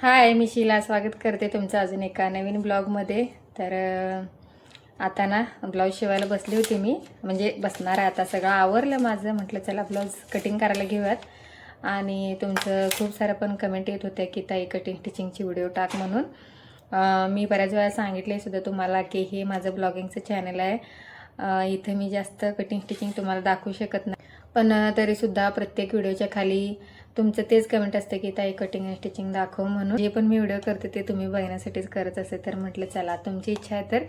हाय मी शीला. स्वागत करते तुमचं अजून एका नवीन ब्लॉगमध्ये. तर आता ना ब्लाऊज शिवायला बसली होती मी. म्हणजे बसणार आहे आता. सगळं आवरलं माझं. म्हटलं चला ब्लाऊज कटिंग करायला घेऊयात. आणि तुमचं खूप सारं पण कमेंट येत होत्या की ताई कटिंग टिचिंगची व्हिडिओ टाक म्हणून. मी बऱ्याच वेळा सांगितले सुद्धा तुम्हाला की हे माझं ब्लॉगिंगचं चॅनल आहे. इथं मी जास्त कटिंग स्टिचिंग तुम्हाला दाखवू शकत नाही. पण तरीसुद्धा प्रत्येक व्हिडिओच्या खाली तुमचं तेच कमेंट असतं की ताई कटिंग आणि स्टिचिंग दाखव म्हणून. जे पण मी व्हिडिओ करते ते तुम्ही बघण्यासाठीच करत असेल तर म्हटलं चला तुमची इच्छा आहे तर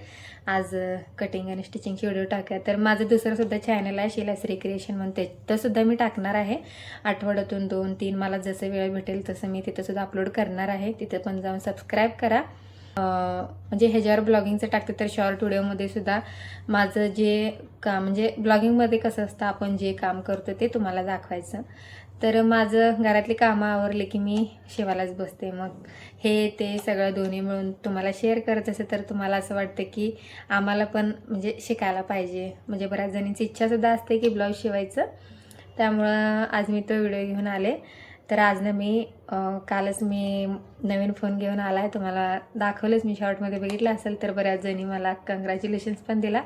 आज कटिंग आणि स्टिचिंगची व्हिडिओ टाकूया. तर माझं दुसरं सुद्धा चॅनल आहे शिला श्री क्रिएशन म्हणून. त्यातसुद्धा मी टाकणार आहे. आठवड्यातून दोन तीन मला जसं वेळ भेटेल तसं मी तिथंसुद्धा अपलोड करणार आहे. तिथं पण जाऊन सबस्क्राईब करा. म्हणजे ह्याच्यावर ब्लॉगिंगचं टाकते तर शॉर्ट व्हिडिओमध्ये सुद्धा माझं जे काम म्हणजे ब्लॉगिंगमध्ये कसं असतं आपण जे काम करतो ते तुम्हाला दाखवायचं. तर माझं घरातली कामं आवरले की मी शेवालाच बसते. मग हे ते सगळं दोन्ही मिळून तुम्हाला शेअर करत असेल तर तुम्हाला असं वाटतं की आम्हाला पण म्हणजे शिकायला पाहिजे. म्हणजे बऱ्याच जणींची इच्छासुद्धा असते की ब्लाऊज शिवायचं. त्यामुळं आज मी तो व्हिडिओ घेऊन आले. तर आज ना मी कालच मी नवीन फोन घेऊन आला आहे तुम्हाला दाखवलंच मी शॉर्टमध्ये बघितलं असेल तर बऱ्याच जणी मला कंग्रॅच्युलेशन्स पण दिला.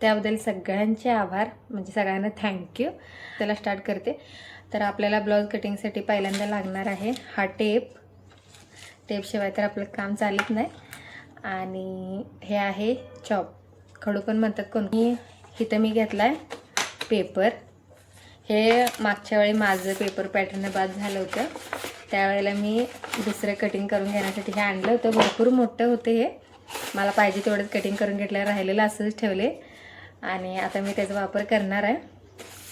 त्याबद्दल सगळ्यांचे आभार. म्हणजे सगळ्यांना थँक्यू त्याला स्टार्ट करते. तर आपल्याला ब्लाऊज कटिंगसाठी पहिल्यांदा लागणार आहे हा टेप टेपशिवाय तर आपलं काम चालत नाही. आणि हे आहे चॉप खडू पण म्हणतात कोणती इथं मी घेतला आहे पेपर हे मागच्या वेळी माझं पेपर पॅटर्न बाद झालं होतं. त्यावेळेला मी दुसरं कटिंग करून घेण्यासाठी हे आणलं होतं. भरपूर मोठं होतं हे. मला पाहिजे तेवढंच कटिंग करून घेतलं राहिलेलं असंच ठेवले. आणि आता मी त्याचा वापर करणार आहे.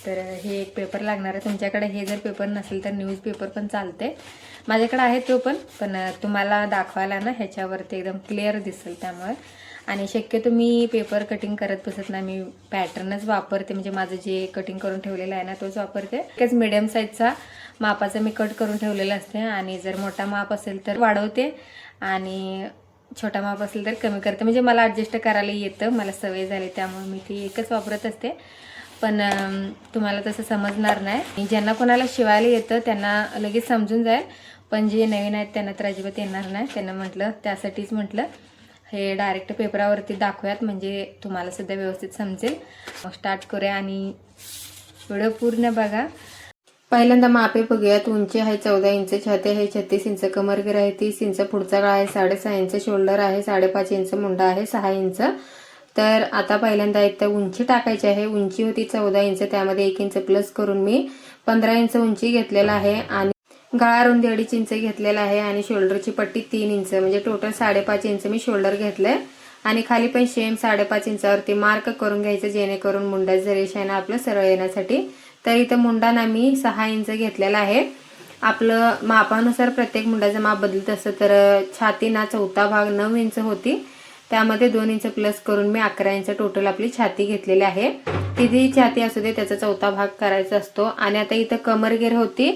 तर हे एक पेपर लागणार आहे तुमच्याकडे. हे जर पेपर नसेल तर न्यूज पेपर पण चालते. माझ्याकडे आहे तो पण पण तुम्हाला दाखवायला ना ह्याच्यावरती एकदम क्लिअर दिसेल त्यामुळे. आणि शक्यतो मी पेपर कटिंग करत बसत नाही. मी पॅटर्नच वापरते. म्हणजे माझं जे कटिंग करून ठेवलेलं आहे ना तोच वापरते. एकच मिडियम साईजचा मापाचा मी कट करून ठेवलेला असते. आणि जर मोठा माप असेल तर वाढवते. आणि छोटा माप असेल तर कमी करते. म्हणजे मला ॲडजस्ट करायला येतं. मला सवय झाली त्यामुळे मी ती एकच वापरत असते. पण तुम्हाला तसं समजणार नाही. आणि ज्यांना कोणाला शिवायला येतं त्यांना लगेच समजून जाईल. पण जे नवीन आहेत त्यांना तर अजिबात येणार नाही. त्यांना म्हटलं त्यासाठीच म्हटलं. हे डायरेक्ट पेपरावरती दाखवूयात म्हणजे तुम्हाला सुद्धा व्यवस्थित समजेल. मग स्टार्ट करूया आणि व्हिडिओ पूर्ण बघा. पहिल्यांदा मापे बघूयात. उंची आहे चौदा इंच छाती आहे छत्तीस इंच कमरगिर आहे तीस इंच पुढचा गळा आहे साडेसहा इंच शोल्डर आहे साडेपाच इंच मुंडा आहे सहा इंच. तर आता पहिल्यांदा एक तर उंची टाकायची आहे. उंची होती चौदा इंच त्यामध्ये एक इंच प्लस करून मी पंधरा इंच उंची घेतलेला आहे. आणि गळा रुंदी अडीच इंच घेतलेला आहे आणि शोल्डरची पट्टी तीन इंच म्हणजे टोटल साडेपाच इंच मी शोल्डर घेतलंय. आणि खाली पण सेम साडेपाच इंचावरती मार्क करून घ्यायचं जेणेकरून मुंडाचं रेषा आहे ना आपलं सरळ येण्यासाठी. तर इथं मुंडा ना मी सहा इंच घेतलेला आहे. आपलं मापानुसार प्रत्येक मुंडाचं माप बदलत असतं तर छाती ना चौथा भाग नऊ इंच होती. त्यामध्ये दोन इंच प्लस करून मी अकरा इंच टोटल आपली छाती घेतलेली आहे. किती छाती असू दे त्याचा चौथा भाग करायचा असतो. आणि आता इथं कमरगेर होती.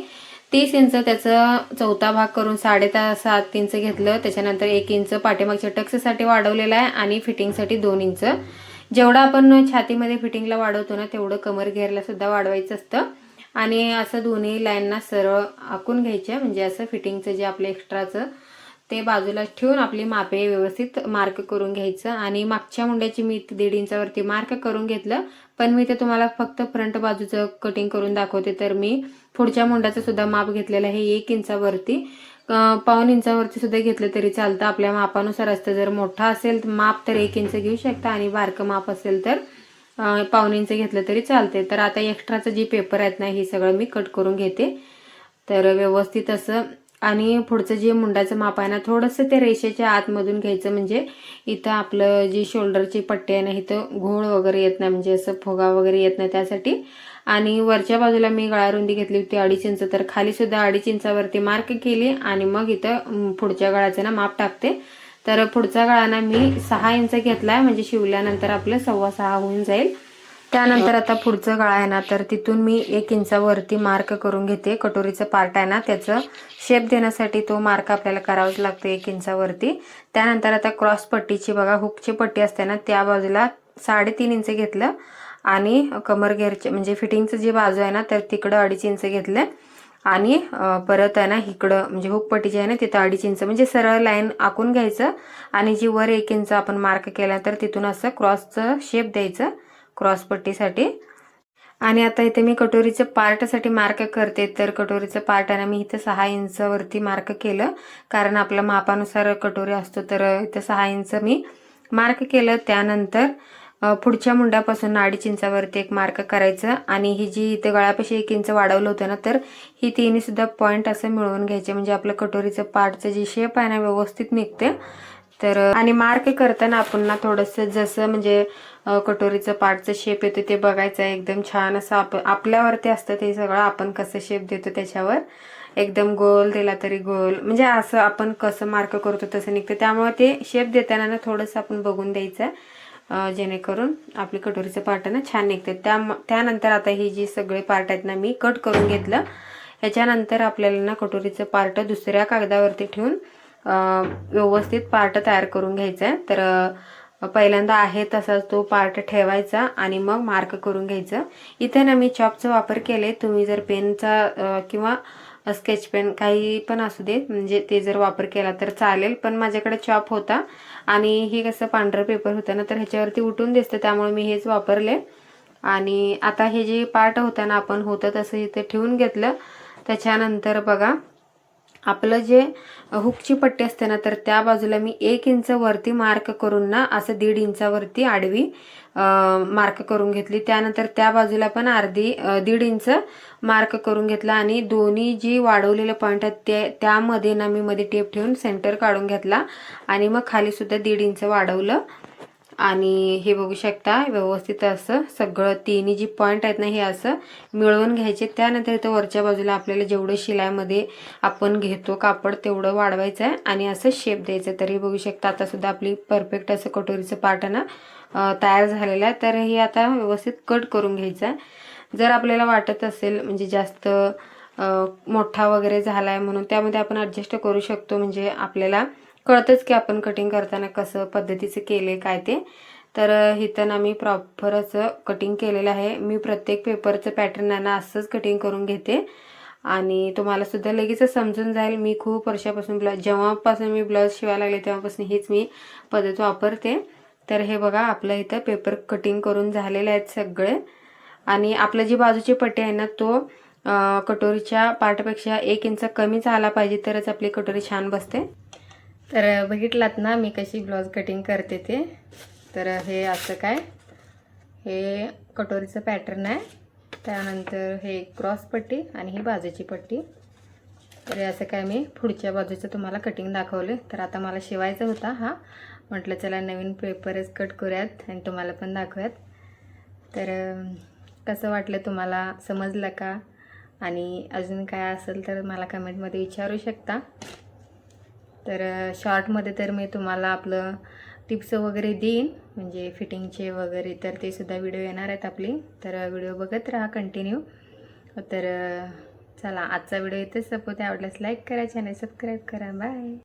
तीस इंच त्याचं चौथा भाग करून साडे सात इंच घेतलं. त्याच्यानंतर एक इंच पाठीमागच्या टक्ससाठी वाढवलेलं आहे आणि फिटिंगसाठी दोन इंच. जेवढं आपण छातीमध्ये फिटिंगला वाढवतो ना तेवढं कमर घेरला सुद्धा वाढवायचं असतं. आणि असं दोन्ही लाईनना सरळ आखून घ्यायच्या म्हणजे असं फिटिंगचं जे आपलं एक्स्ट्राचं ते बाजूला ठेवून आपली मापे व्यवस्थित मार्क करून घ्यायचं. आणि मागच्या मुंड्याची मी दीड इंचावरती मार्क करून घेतलं. पण मी ते तुम्हाला फक्त फ्रंट बाजूचं कटिंग करून दाखवते. तर मी पुढच्या मुंडाचं सुद्धा माप घेतलेलं आहे एक इंचावरती. पाऊन इंचावरती सुद्धा घेतलं तरी चालतं. आपल्या मापानुसार असतं. जर मोठा असेल माप तर एक इंच घेऊ शकता आणि बारकं माप असेल तर पाऊन इंच घेतलं तरी चालते तर आता एक्स्ट्राचं जे पेपर आहेत ना हे सगळं मी कट करून घेते. तर व्यवस्थित असं आणि पुढचं जे मुंडाचं माप आहे ना थोडंसं ते रेषेच्या आतमधून घ्यायचं. म्हणजे इथं आपलं जी शोल्डरची पट्टी आहे ना इथं घोळ वगैरे येत नाही. म्हणजे असं फुगा वगैरे येत नाही त्यासाठी. आणि वरच्या बाजूला मी गळारुंदी घेतली होती अडीच इंच. तर खाली सुद्धा अडीच इंचावरती मार्क केली आणि मग इथं पुढच्या गळाचं ना माप टाकते. तर पुढचा गळा ना मी सहा इंच घेतलाय. म्हणजे शिवल्यानंतर आपलं सव्वा सहा होऊन जाईल. त्यानंतर आता पुढचं गळा आहे ना तर तिथून मी एक इंचावरती मार्क करून घेते. कटोरीचं पार्ट आहे ना त्याचं शेप देण्यासाठी तो मार्क आपल्याला करावाच लागतो एक इंचावरती. त्यानंतर आता क्रॉस पट्टीची बघा हुकची पट्टी असते ना त्या बाजूला साडेतीन इंच घेतलं आणि कमर घेरचे म्हणजे फिटिंगचं जी बाजू आहे ना तर तिकडं अडीच इंच घेतलं आणि परत आहे ना इकडं म्हणजे हुकपट्टी जी आहे ना तिथं अडीच इंच म्हणजे सरळ लाईन आखून घ्यायचं आणि जी वर एक इंच आपण मार्क केला तर तिथून असं क्रॉसचं शेप द्यायचं. क्रॉसपट्टीसाठी आणि आता इथे मी कटोरीचं पार्टसाठी मार्क करते. तर कटोरीचं पार्ट आहे ना मी इथं सहा इंचवरती मार्क केलं. कारण आपल्या मापानुसार कटोरी असतो तर इथं सहा इंच मी मार्क केलं. त्यानंतर पुढच्या मुंडापासून अडीच इंचावरती एक मार्क करायचं. आणि ही जी इथे गळ्यापाशी एक इंच वाढवलं होतं ना तर ही तिन्हीसुद्धा पॉईंट असं मिळवून घ्यायचे. म्हणजे आपलं कटोरीचं पार्टचं जी शेप आहे ना व्यवस्थित निघते. तर आणि मार्क करताना आपण ना थोडंसं जसं म्हणजे कटोरीचं पार्टचं शेप येतो ते बघायचं. आहे एकदम छान असं आप आपल्यावरती असतं ते सगळं. आपण कसं शेप देतो त्याच्यावर. एकदम गोल दिला तरी गोल. म्हणजे असं आपण कसं मार्क करतो तसं निघतं. त्यामुळे ते शेप देताना ना थोडंसं आपण बघून द्यायचं जेणेकरून आपली कटोरीचं पार्ट ना छान निघते. त्या त्यानंतर आता ही जी सगळे पार्ट आहेत ना मी कट करून घेतलं. याच्यानंतर आपल्याला ना कटोरीचं पार्ट दुसऱ्या कागदावरती ठेवून व्यवस्थित पार्ट तयार करून घ्यायचा आहे तर पहिल्यांदा आहे तसाच तो पार्ट ठेवायचा आणि मग मार्क करून घ्यायचं. इथे ना मी चॉपचा वापर केले तुम्ही जर पेनचा किंवा स्केच पेन काही पण असू दे म्हणजे ते जर वापर केला तर चालेल. पण माझ्याकडे चॉप होता आणि हे कसं पांढरं पेपर होतं ना तर ह्याच्यावरती उठून दिसतं. त्यामुळे मी हेच वापरले. आणि आता हे जे पार्ट होतं ना आपण होतं तसं इथे ठेवून घेतलं. त्याच्यानंतर बघा आपलं जे हुकची पट्टी असते ना तर त्या बाजूला मी एक इंच वरती मार्क करून ना असं दीड इंचावरती आडवी मार्क करून घेतली. त्यानंतर त्या बाजूला पण अर्धी दीड इंच मार्क करून घेतला आणि दोन्ही जी वाढवलेले पॉईंट आहेत ते त्यामध्ये ना मी मध्ये टेप ठेवून सेंटर काढून घेतला. आणि मग खाली सुद्धा दीड इंच वाढवलं. आणि हे बघू शकता व्यवस्थित असं सगळं तिन्ही जी पॉईंट आहेत ना हे असं मिळवून घ्यायचे. त्यानंतर इथं वरच्या बाजूला आपल्याला जेवढं शिलाईमध्ये आपण घेतो कापड तेवढं वाढवायचं आहे आणि असं शेप द्यायचं तर हे बघू शकता आता सुद्धा आपली परफेक्ट असं कटोरीचं पार्ट ना तयार झालेलं आहे. तर हे आता व्यवस्थित कट करून घ्यायचं आहे. जर आपल्याला वाटत असेल म्हणजे जास्त मोठा वगैरे झाला आहे म्हणून त्यामध्ये आपण ॲडजस्ट करू शकतो. म्हणजे आपल्याला कळतंच की आपण कटिंग करताना कसं पद्धतीचं केलं आहे काय ते. तर हिथं इथं ना मी प्रॉपर असं कटिंग केलेलं आहे. मी प्रत्येक पेपरचं पॅटर्न आहे ना असंच कटिंग करून घेते. आणि तुम्हाला सुद्धा लगेच समजून जाईल. मी खूप वर्षापासून ब्लाउज जेव्हापासून मी ब्लाऊज शिवायला लागले तेव्हापासून हीच मी पद्धत वापरते. तर हे बघा आपलं इथं पेपर कटिंग करून झालेले आहेत सगळे. आणि आपलं जी बाजूची पट्टी आहे ना तो कटोरीच्या पार्टपेक्षा एक इंच कमीच आला पाहिजे तरच आपली कटोरी छान बसते. तर बघितलात ना मी कशी ब्लाऊज कटिंग करते ते. तर हे असं काय? हे कटोरीचं पॅटर्न आहे. त्यानंतर हे क्रॉस पट्टी आणि ही बाजूची पट्टी. तर हे असं काय मी पुढच्या बाजूचं तुम्हाला कटिंग दाखवले तर आता मला शिवायचा होता हा. म्हटलं चला नवीन पेपरच कट करूयात आणि तुम्हाला पण दाखवूयात. तर कसं वाटलं तुम्हाला? समजलं का? आणि अजून काय असेल तर मला कमेंटमध्ये विचारू शकता. तर शॉर्टमध्ये तर मी तुम्हाला आपलं टिप्स वगैरे देईन. म्हणजे फिटिंगचे वगैरे तर ते सुद्धा व्हिडिओ येणार आहेत आपली. तर व्हिडिओ बघत राहा कंटिन्यू. तर चला आजचा व्हिडिओ इथेच सपोते आवडल्यास लाईक करा चॅनल सबस्क्राईब करा. बाय.